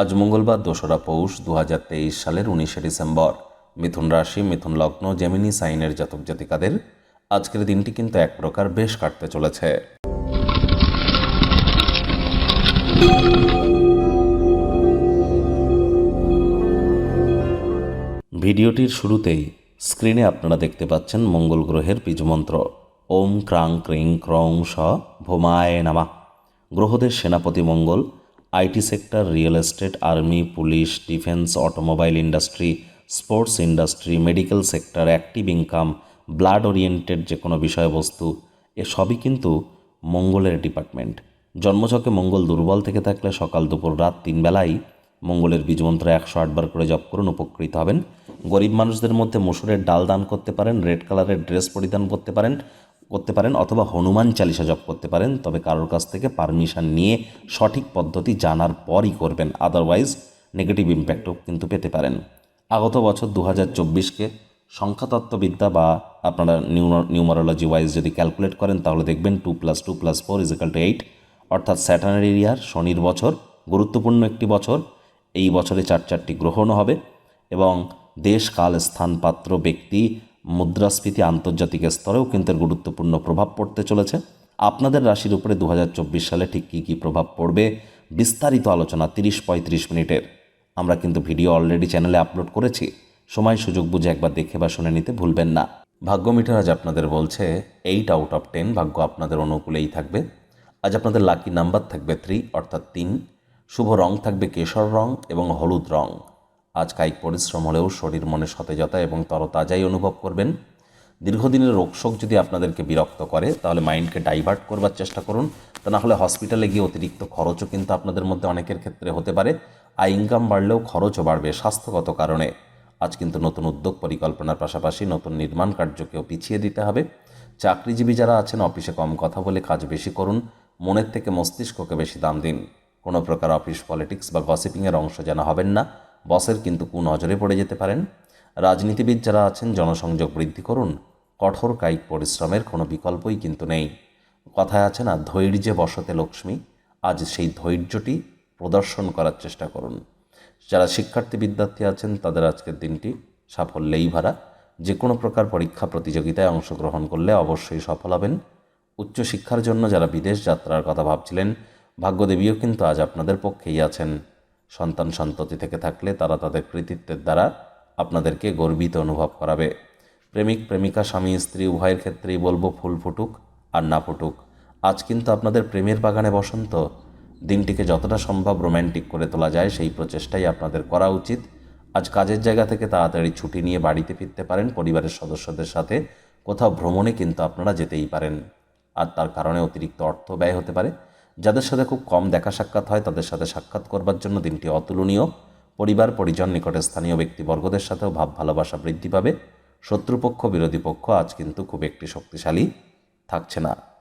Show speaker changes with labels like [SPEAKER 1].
[SPEAKER 1] আজ মঙ্গলবার দোসরা পৌষ দু হাজার তেইশ সালের উনিশে ডিসেম্বর। মিথুন রাশি, মিথুন লগ্ন জেমিনি সাইনের জাতক জাতিকাদের আজকের দিনটি কিন্তু এক প্রকার বেশ কাটতে চলেছে। ভিডিওটির শুরুতেই স্ক্রিনে আপনারা দেখতে পাচ্ছেন মঙ্গল গ্রহের বীজমন্ত্র ওম ক্রাং ক্রিং ক্রং স ভোমায় নামা। গ্রহদের সেনাপতি Mangal IT sector, real estate, army, police, defence, automobile industry, sports industry, medical sector, active income, blood oriented যে কোনো বিষয়বস্তু, এ সবই কিন্তু মঙ্গলের ডিপার্টমেন্ট। জন্মছকে মঙ্গল দুর্বল থেকে থাকলে সকাল দুপুর রাত তিন বেলাই মঙ্গলের বীজমন্ত্র একশো আটবার করে জপ করুন, উপকৃত হবেন। গরিব মানুষদের মধ্যে মসুরের ডাল দান করতে পারেন, রেড কালারের ড্রেস পরিধান করতে পারেন করতে পারেন অথবা হনুমান চালিসা জপ করতে পারেন, তবে কারোর কাছ থেকে পারমিশন নিয়ে সঠিক পদ্ধতি জানার পরই করবেন আদারওয়াইজ নেগেটিভ ইম্প্যাক্টও কিন্তু পেতে পারেন। আগত বছর দু হাজার চব্বিশকে সংখ্যাতত্ত্ববিদ্যা বা আপনারা নিউমারোলজি ওয়াইজ যদি ক্যালকুলেট করেন, তাহলে দেখবেন two plus two plus four is equal to eight অর্থাৎ স্যাটার্নের এরিয়ার শনির বছর, গুরুত্বপূর্ণ একটি বছর, এই বছরে চার চারটি গ্রহণ হবে এবং দেশ, কাল স্থান পাত্র ব্যক্তি মুদ্রাস্ফীতি আন্তর্জাতিক স্তরেও কিন্তু গুরুত্বপূর্ণ প্রভাব পড়তে চলেছে। আপনাদের রাশির উপরে দু হাজার চব্বিশ সালে ঠিক কী কী প্রভাব পড়বে বিস্তারিত আলোচনা তিরিশ পঁয়ত্রিশ মিনিটের। আমরা কিন্তু ভিডিও অলরেডি চ্যানেলে আপলোড করেছি। সময় সুযোগ বুঝে একবার দেখে বা শুনে নিতে ভুলবেন না। ভাগ্য মিটার আজ আপনাদের বলছে, এইট আউট অফ টেন ভাগ্য আপনাদের অনুকূলেই থাকবে। আজ আপনাদের লাকি নাম্বার থাকবে থ্রি, অর্থাৎ তিন। শুভ রং থাকবে কেশর রং এবং হলুদ রং। আজ কায়িক পরিশ্রম হলেও শরীর মনে সতেজতা এবং তরতাজাই অনুভব করবেন। দীর্ঘদিনের রোগশোক যদি আপনাদেরকে বিরক্ত করে, তাহলে মাইন্ডকে ডাইভার্ট করবার চেষ্টা করুন। তা না হলে হসপিটালে গিয়ে অতিরিক্ত খরচও কিন্তু আপনাদের মধ্যে অনেকের ক্ষেত্রে হতে পারে। আর ইনকাম বাড়লেও খরচও বাড়বে স্বাস্থ্যগত কারণে। আজ কিন্তু নতুন উদ্যোগ পরিকল্পনার পাশাপাশি নতুন নির্মাণ কার্যকেও পিছিয়ে দিতে হবে। চাকরিজীবী যারা আছেন, অফিসে কম কথা বলে কাজ বেশি করুন। মনের থেকে মস্তিষ্ককে বেশি দাম দিন। কোনো প্রকার অফিস পলিটিক্স বা গসিপিংয়ের অংশ যেন হবেন না। বসের কিন্তু কুনজরে পড়ে যেতে পারেন। রাজনীতিবিদ যারা আছেন, জনসংযোগ বৃদ্ধি করুন। কঠোর কায়িক পরিশ্রমের কোনো বিকল্পই কিন্তু নেই। কথায় আছে না, ধৈর্যে বসতে লক্ষ্মী। আজ সেই ধৈর্যটি প্রদর্শন করার চেষ্টা করুন। যারা শিক্ষার্থী বিদ্যার্থী আছেন, তাদের আজকের দিনটি সাফল্যেই ভরা। যে কোনো প্রকার পরীক্ষা প্রতিযোগিতায় অংশগ্রহণ করলে অবশ্যই সফল হবেন। উচ্চশিক্ষার জন্য যারা বিদেশ যাত্রার কথা ভাবছিলেন, ভাগ্যদেবীও কিন্তু আজ আপনাদের পক্ষেই আছেন। সন্তান সন্ততি থেকে থাকলে তারা তাদের কৃতিত্বের দ্বারা আপনাদেরকে গর্বিত অনুভব করাবে। প্রেমিক, প্রেমিকা, স্বামী, স্ত্রী, উভয়ের ক্ষেত্রেই বলব ফুল ফুটুক আর না ফুটুক। আজ কিন্তু আপনাদের প্রেমের বাগানে বসন্ত। দিনটিকে যতটা সম্ভব রোম্যান্টিক করে তোলা যায়, সেই প্রচেষ্টাই আপনাদের করা উচিত। আজ কাজের জায়গা থেকে তাড়াতাড়ি ছুটি নিয়ে বাড়িতে ফিরতে পারেন, পরিবারের সদস্যদের সাথে কোথাও ভ্রমণে কিন্তু আপনারা যেতেই পারেন। আর তার কারণে অতিরিক্ত অর্থ ব্যয় হতে পারে। যাদের সাথে খুব কম দেখা সাক্ষাৎ হয়, তাদের সাথে সাক্ষাৎ করবার জন্য দিনটি অতুলনীয়। পরিবার, পরিজন নিকটে স্থানীয় ব্যক্তিবর্গদের সাথেও ভাব, ভালোবাসা বৃদ্ধি পাবে। শত্রুপক্ষ, বিরোধী পক্ষ আজ কিন্তু খুব একটি শক্তিশালী থাকছে না।